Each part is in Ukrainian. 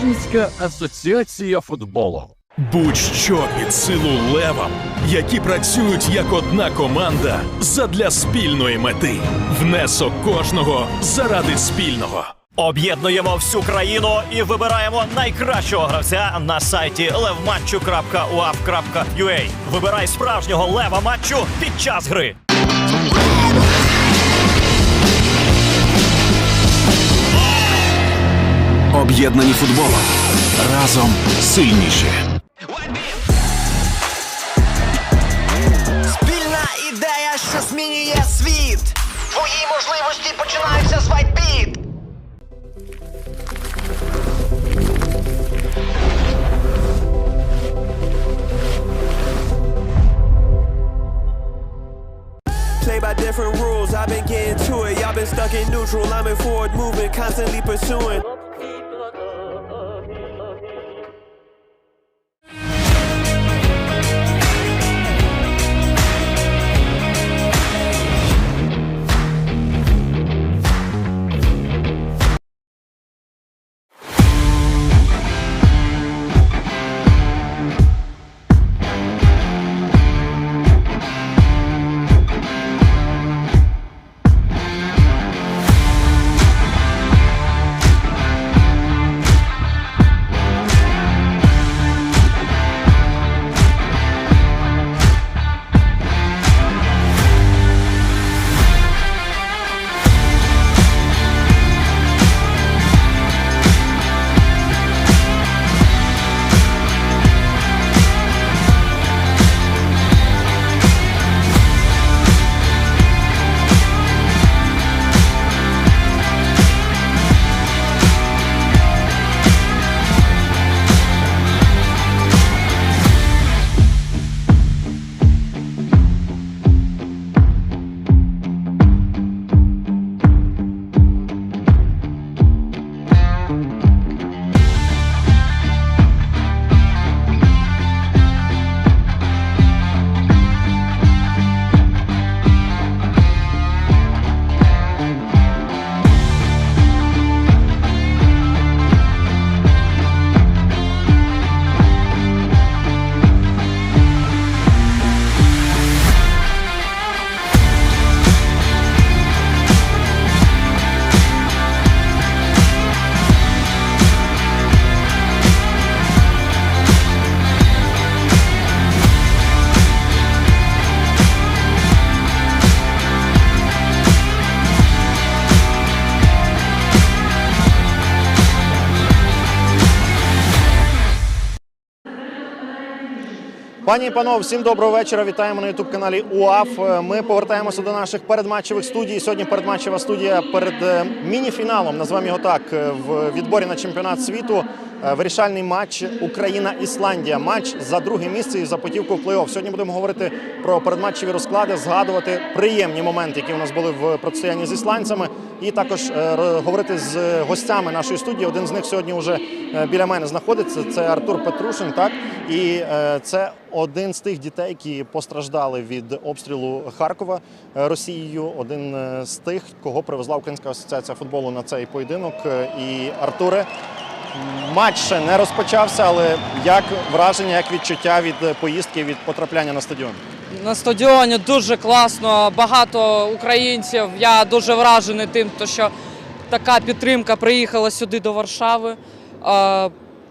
Українська асоціація футболу. Будь-що під силу левам, які працюють як одна команда задля спільної мети. Внесок кожного заради спільного. Об'єднуємо всю країну і вибираємо найкращого гравця на сайті levmatchu.uaf.ua. Вибирай справжнього лева матчу під час гри. Об'єднані футболом. Разом сильніші. Спільна ідея, що змінює світ. Твої можливості починаються з вайтбіт. Play by different rules, I've been getting to it. Y'all been stuck in neutral, I'm in forward movement, constantly pursuing. Пані і панове, всім доброго вечора. Вітаємо на ютуб каналі УАФ. Е, Ми повертаємося до наших передматчевих студій. Сьогодні передматчева студія перед е, міні-фіналом. Назвемо його так е, в відборі на чемпіонат світу. Е, Вирішальний матч Україна-Ісландія. Матч за друге місце і за путівку в плей-офф. Сьогодні будемо говорити про передматчеві розклади, згадувати приємні моменти, які у нас були в протистоянні з ісландцями, і також е, говорити з гостями нашої студії. Один з них сьогодні вже е, біля мене знаходиться. Це Артур Петрушин. Так і це один з тих дітей, які постраждали від обстрілу Харкова Росією. Один з тих, кого привезла Українська асоціація футболу на цей поєдинок. І Артуре, матч ще не розпочався, але як враження, як відчуття від поїздки, від потрапляння на стадіон? На стадіоні дуже класно, багато українців. Я дуже вражений тим, що така підтримка приїхала сюди до Варшави.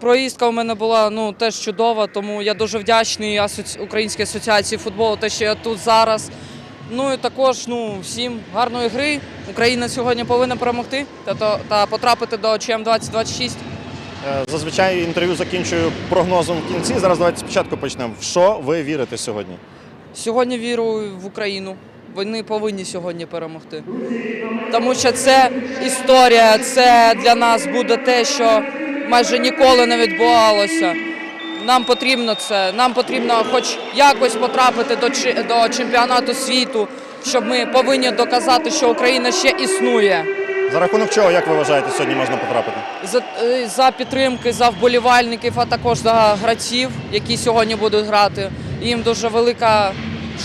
Проїздка у мене була ну, теж чудова, тому я дуже вдячний. Українській асоціації футболу, те, що я тут зараз. Ну і також ну, всім гарної гри. Україна сьогодні повинна перемогти та, та потрапити до ЧМ 2026. Е, Зазвичай інтерв'ю закінчую прогнозом в кінці. Зараз давайте спочатку почнемо. В що ви вірите сьогодні? Сьогодні вірую в Україну. Вони повинні сьогодні перемогти. Тому що це історія, це для нас буде те, що майже ніколи не відбувалося. Нам потрібно це. Нам потрібно хоч якось потрапити до, до чемпіонату світу, щоб ми повинні доказати, що Україна ще існує. За рахунок чого, як ви вважаєте, сьогодні можна потрапити? За, е, за підтримки, за вболівальників, а також за гравців, які сьогодні будуть грати. Їм дуже велика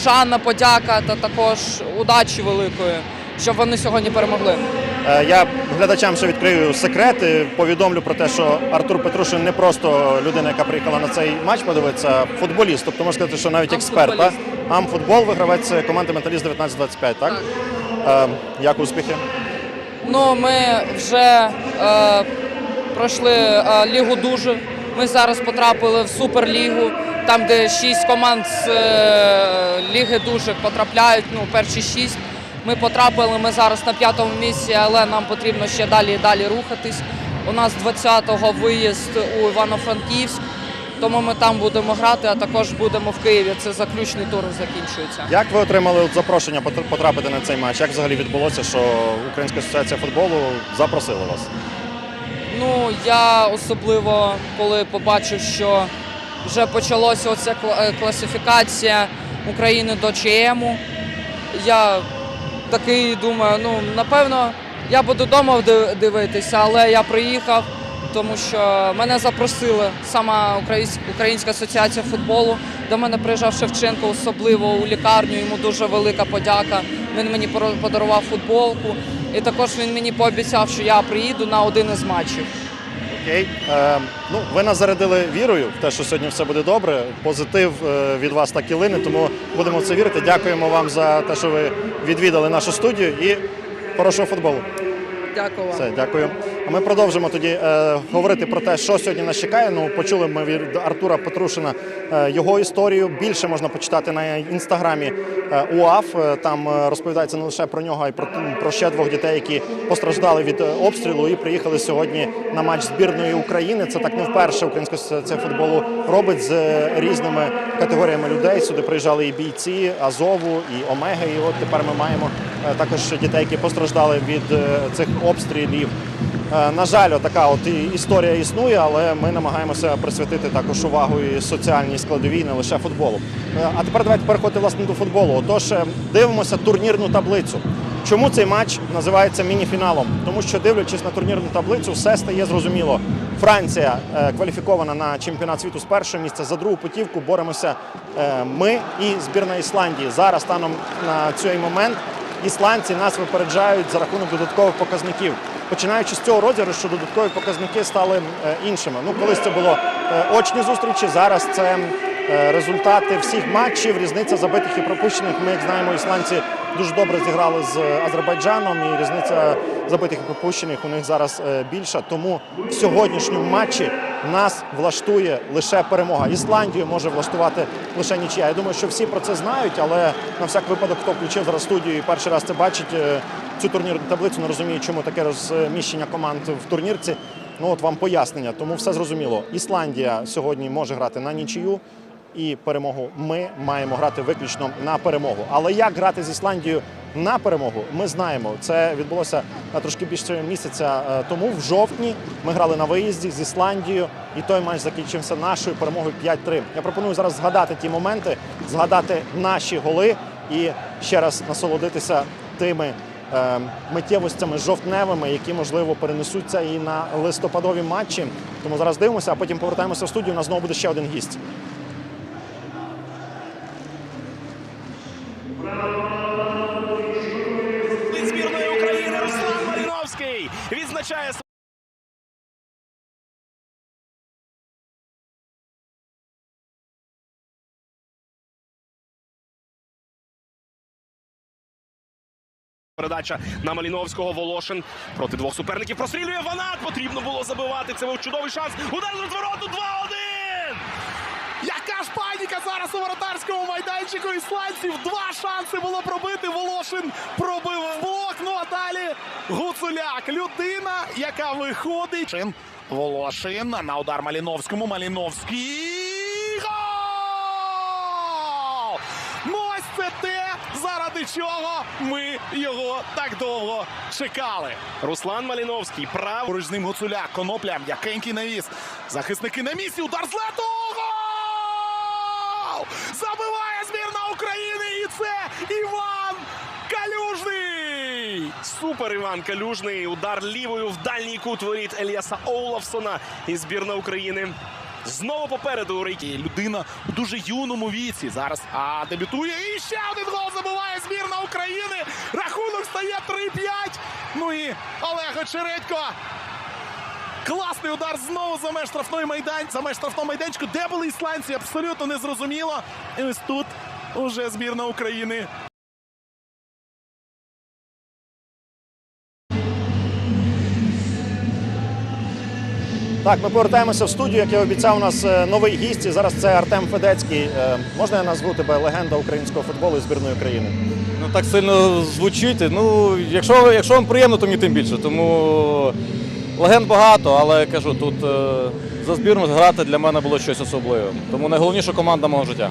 шана, подяка та також удачі великої, щоб вони сьогодні перемогли. Е, Я глядачам ще відкрию секрет. і Повідомлю про те, що Артур Петрушин не просто людина, яка приїхала на цей матч подивитися, а футболіст. Тобто можна сказати, що навіть експерт. Так? Амфутбол, вигравець команди Металіст 1925, так? Е, як успіхи? Ну, ми вже е, пройшли е, Лігу дуже. Ми зараз потрапили в Суперлігу, там, де шість команд з е, Ліги дуже потрапляють, ну, перші шість. Ми потрапили, ми зараз на п'ятому місці, але нам потрібно ще далі і далі рухатись. У нас 20-го виїзд у Івано-Франківськ, тому ми там будемо грати, а також будемо в Києві. Це заключний тур закінчується. Як ви отримали от запрошення потрапити на цей матч? Як взагалі відбулося, що Українська асоціація футболу запросила вас? Ну, я особливо, коли побачив, що вже почалася оця е, класифікація України до ЧМу, я такий думаю, ну, напевно, я буду вдома дивитися, але я приїхав, тому що мене запросили сама Українська асоціація футболу. До мене приїжджав Шевченко особливо у лікарню, йому дуже велика подяка. Він мені подарував футболку. І також він мені пообіцяв, що я приїду на один із матчів. Окей. Е, ну, ви нас зарядили вірою в те, що сьогодні все буде добре. Позитив е, від вас так і лине, тому будемо в це вірити. Дякуємо вам за те, що ви відвідали нашу студію і хорошого футболу. Дякую вам. Все, дякую. Ми продовжимо тоді е, говорити про те, що сьогодні нас чекає. Ну, почули ми від Артура Петрушина е, його історію. Більше можна почитати на інстаграмі е, УАФ. Е, Там е, розповідається не лише про нього, а й про, про ще двох дітей, які постраждали від е, обстрілу і приїхали сьогодні на матч збірної України. Це так не вперше Українська асоціація футболу робить з різними категоріями людей. Сюди приїжджали і бійці Азову, і Омеги. І от тепер ми маємо також дітей, які постраждали від цих обстрілів. Е, На жаль, така от історія існує, але ми намагаємося присвятити також увагу і соціальній складовій, не лише футболу. Е, А тепер давайте переходити власне до футболу. Отож, е, дивимося турнірну таблицю. Чому цей матч називається мініфіналом? Тому що дивлячись на турнірну таблицю, все стає зрозуміло. Франція кваліфікована на чемпіонат світу з першого місця. За другу путівку боремося ми і збірна Ісландії. Зараз станом на цей момент ісландці нас випереджають за рахунок додаткових показників. Починаючи з цього розіграшу, додаткові показники стали е, іншими. Ну, колись це було е, очні зустрічі, зараз це е, результати всіх матчів, різниця забитих і пропущених. Ми, як знаємо, ісландці дуже добре зіграли з Азербайджаном, і різниця забитих і пропущених у них зараз більша. Тому в сьогоднішньому матчі нас влаштує лише перемога. Ісландію може влаштувати лише нічия. Я думаю, що всі про це знають, але на всяк випадок, хто включив зараз студію і перший раз це бачить, е, цю турнірну таблицю, не розуміє, чому таке розміщення команд в турнірці. Ну от вам пояснення. Тому все зрозуміло. Ісландія сьогодні може грати на нічию. І перемогу ми маємо грати виключно на перемогу. Але як грати з Ісландією на перемогу, ми знаємо. Це відбулося е, трошки більше місяця е, тому. В жовтні ми грали на виїзді з Ісландією, і той матч закінчився нашою перемогою 5-3. Я пропоную зараз згадати ті моменти, згадати наші голи і ще раз насолодитися тими е, миттєвостями жовтневими, які можливо перенесуться і на листопадові матчі. Тому зараз дивимося, а потім повертаємося в студію. У нас знову буде ще один гість. Маліновський відзначає Передача на Маліновського Волошин проти двох суперників прострілює Ванат. Потрібно було забивати. Це був чудовий шанс. Удар з розвороту 2-1! Яка зараз у воротарському майданчику ісландців. Два шанси було пробити. Волошин пробив в блок. Ну а далі Гуцуляк. Людина, яка виходить. Чин. Волошин на удар Маліновському. Маліновський. Гол! Ну ось це те, заради чого ми його так довго чекали. Руслан Маліновський прав. Поруч з ним Гуцуляк, Конопля, м'якенький навіс. Захисники на місці. Удар з лету. Іван Калюжний. Супер Іван Калюжний. Удар лівою в дальній кут воріт Еліаса Оулафсона. І збірна України Знову попереду у Рейкі. Людина у дуже юному віці. Зараз а дебютує. І ще один гол забиває збірна України. Рахунок стає 3-5. Ну і Олег Очередько. Класний удар знову за меж штрафної майдан, за меж штрафного майданчику. Де були ісландці? Абсолютно незрозуміло. І ось тут уже збірна України Так, ми повертаємося в студію. Як я обіцяв, у нас е, новий гість. І зараз це Артем Федецький. Е, Можна я назву тебе легенда українського футболу і збірної України? Ну так сильно звучить. Ну, якщо, якщо вам приємно, то мені тим більше. Тому легенд багато, але кажу, тут е, за збірну грати для мене було щось особливе. Тому найголовніша команда мого життя.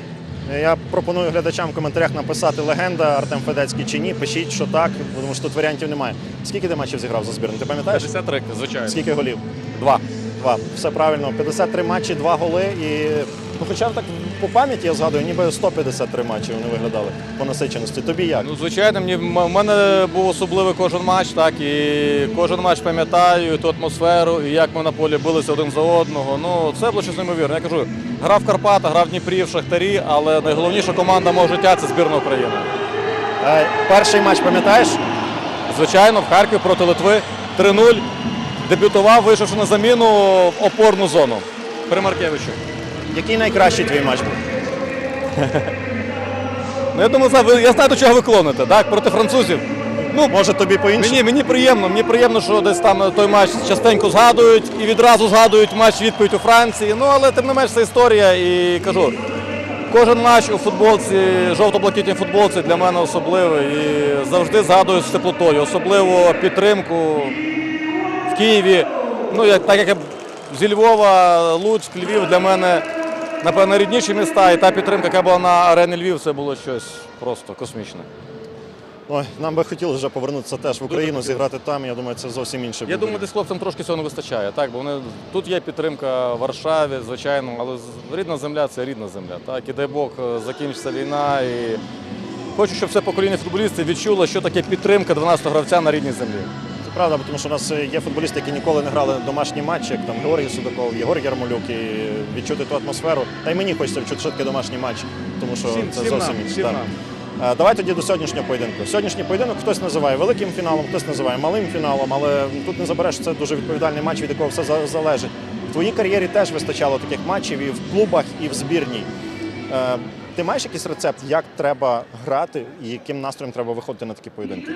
Я пропоную глядачам в коментарях написати легенда Артем Федецький чи ні. Пишіть, що так, тому що тут варіантів немає. Скільки ти матчів зіграв за збірну? Ти пам'ятаєш? 53, звичайно. Скільки голів? Два. Два. Все правильно. 53 матчі, два голи. І ну, хоча так по пам'яті я згадую, ніби 153 матчі вони виглядали по насиченості. Тобі як? Ну, звичайно, мені в мене був особливий кожен матч, так і кожен матч пам'ятаю, і ту атмосферу, і як ми на полі билися один за одного. Ну це було щось неймовірне. Я кажу, грав в Карпатах, грав в Дніпрі, в Шахтарі, але найголовніша команда мого життя це збірна України. Е, перший матч пам'ятаєш? Звичайно, в Харкові проти Литви 3-0. Дебютував, вийшовши на заміну в опорну зону при Маркевичу. Який найкращий твій матч був? Ну, я думаю, знаю, ви- я знаю, до чого ви клоните, так? Проти французів. Ну, може тобі по-іншому? Мені, мені приємно, мені приємно, що десь там той матч частенько згадують і відразу згадують матч відповідь у Франції. Ну, але тим не менш це історія і кажу. Кожен матч у футболці, жовто-блакитній футболці для мене особливий і завжди згадую з теплотою. Особливо підтримку в Києві. Ну, як, так як я зі Львова, Луцьк, Львів для мене, напевно, рідніші міста. І та підтримка, яка була на арені Львів, це було щось просто космічне. Ой, нам би хотілося вже повернутися теж в Україну, зіграти там. Я думаю, це зовсім інше. Я буде. думаю, десь хлопцям трошки цього не вистачає. Так, бо вони тут є підтримка в Варшаві, звичайно, але рідна земля це рідна земля. Так, і дай Бог е, закінчиться війна. І хочу, щоб все покоління футболістів відчуло, що таке підтримка 12 гравця на рідній землі. Правда, тому що у нас є футболісти, які ніколи не грали домашні матчі, як там Георгій Судаков, Єгор Ярмолюк, і відчути ту атмосферу. Та й мені хочеться відчути, таке домашній матч, тому що Всім- це всім зовсім нам, інше. так. нам. Е, Давай тоді до сьогоднішнього поєдинку. Сьогоднішній поєдинок хтось називає великим фіналом, хтось називає малим фіналом, але тут не забереш, це дуже відповідальний матч, від якого все залежить. В твоїй кар'єрі теж вистачало таких матчів і в клубах, і в збірній. Е, Ти маєш якийсь рецепт, як треба грати і яким настроєм треба виходити на такі поєдинки?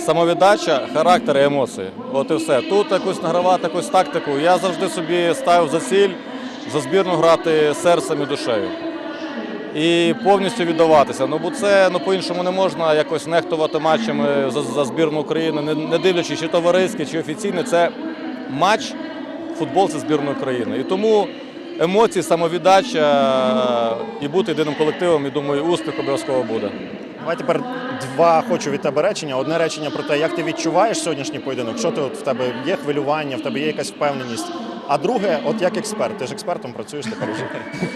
Самовіддача, характер і емоції. От і все. Тут якусь награвати, якусь тактику. Я завжди собі ставив за ціль за збірну грати серцем і душею. І повністю віддаватися. Ну бо це ну по-іншому не можна якось нехтувати матчами за, за збірну України, не, не дивлячись, чи товариський, чи офіційний. Це матч футбол це збірної України. І тому емоції, самовіддача і бути єдиним колективом, і думаю, успіх обов'язково буде. Давай тепер два хочу від тебе речення. Одне речення про те, як ти відчуваєш сьогоднішній поєдинок, що ти от в тебе є хвилювання, в тебе є якась впевненість. А друге, от як експерт, ти ж експертом працюєш тепер вже.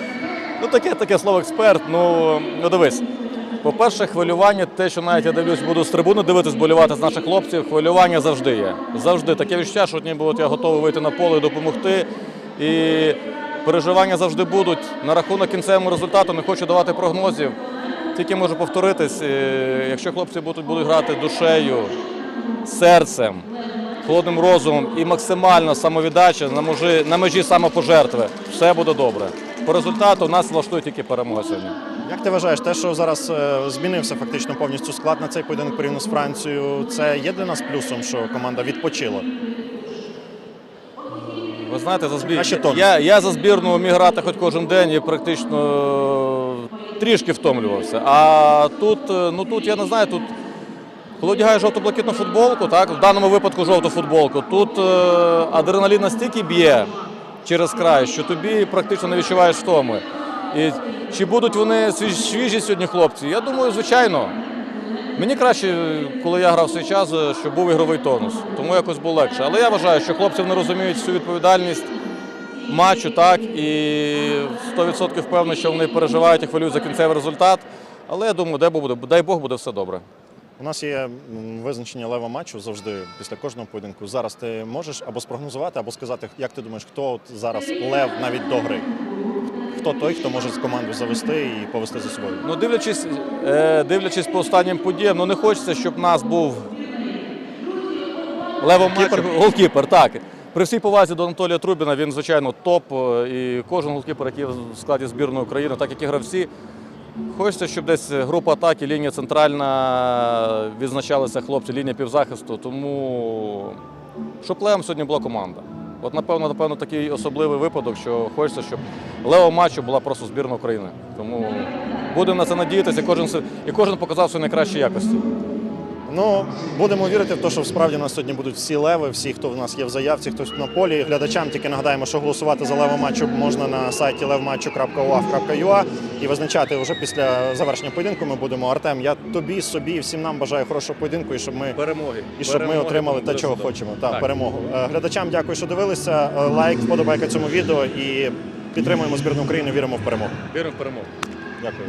Ну, таке таке слово експерт. Ну, ну дивись. По-перше, хвилювання, те, що навіть я дивлюсь, буду з трибуни дивитись, болівати з наших хлопців, хвилювання завжди є. Завжди таке відчуття, що ніби от я готовий вийти на поле і допомогти. І переживання завжди будуть. На рахунок кінцевого результату не хочу давати прогнозів. Тільки можу повторитись, е, якщо хлопці будуть, будуть грати душею, серцем, холодним розумом і максимально самовіддача на межі, на межі самопожертви, все буде добре. По результату нас влаштує тільки перемога сьогодні. Як ти вважаєш, те, що зараз е, змінився фактично повністю склад на цей поєдинок порівняно з Францією, це є для нас плюсом, що команда відпочила? Ви знаєте, за збір... Я, я за збірну міг грати хоч кожен день і практично трішки втомлювався. А тут, е, ну тут я не знаю, тут коли одягаєш жовто-блакитну футболку, так, в даному випадку жовту футболку, тут е, адреналін настільки б'є через край, що тобі практично не відчуваєш втоми. І чи будуть вони свіжі, сьогодні хлопці? Я думаю, звичайно. Мені краще, коли я грав свій час, е, щоб був ігровий тонус, тому якось було легше. Але я вважаю, що хлопці вони розуміють всю відповідальність матчу, так, і 100% впевнений, що вони переживають і хвилюють за кінцевий результат. Але я думаю, дай Бог буде, дай Бог буде все добре. У нас є визначення лева матчу завжди після кожного поєдинку. Зараз ти можеш або спрогнозувати, або сказати, як ти думаєш, хто от зараз лев навіть до гри? Хто той, хто може з команду завести і повести за собою? Ну, дивлячись, е, дивлячись по останнім подіям, ну не хочеться, щоб нас був левом Голкіпер? голкіпер. Так. При всій повазі до Анатолія Трубіна він, звичайно, топ. е, І кожен голкіпер, який в складі збірної України, так як і гравці. Хочеться, щоб десь група атаки, лінія центральна відзначалися хлопці, лінія півзахисту. Тому щоб левом сьогодні була команда. От напевно, напевно, такий особливий випадок, що хочеться, щоб левом матчу була просто збірна України. Тому будемо на це надіятися, і кожен, і кожен показав свої найкращі якості. Ну, будемо вірити в те, що справді у нас сьогодні будуть всі леви, всі, хто в нас є в заявці, хтось на полі. Глядачам тільки нагадаємо, що голосувати за лево матчу можна на сайті levmatchu.uaf.ua і визначати вже після завершення поєдинку. Ми будемо. Артем, я тобі, собі і всім нам бажаю хорошого поєдинку і щоб ми Перемоги. і щоб ми отримали те, чого хочемо. Так, Так. перемогу. Е, Глядачам дякую, що дивилися. Е, Лайк, вподобайка цьому відео і підтримуємо збірну України. Віримо в перемогу. Віримо в перемогу. Дякую.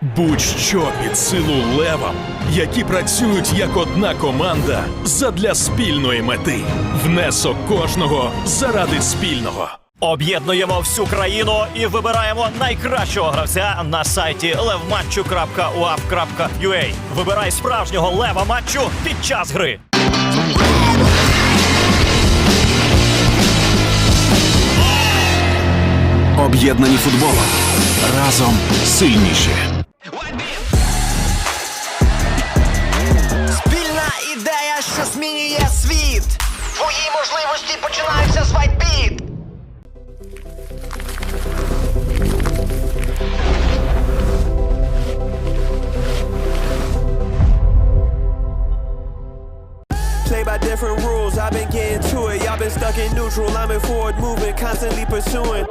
Будь-що під силу левам, які працюють як одна команда задля спільної мети. Внесок кожного заради спільного. Об'єднуємо всю країну і вибираємо найкращого гравця на сайті levmatchu.uaf.ua. Вибирай справжнього лева матчу під час гри. Об'єднані футболом. Разом сильніші. що змінює світ. Твої можливості починаються з вайпіт. Play by different rules, I've been getting to it. Y'all been stuck in neutral. I'm in forward movement, constantly pursuing.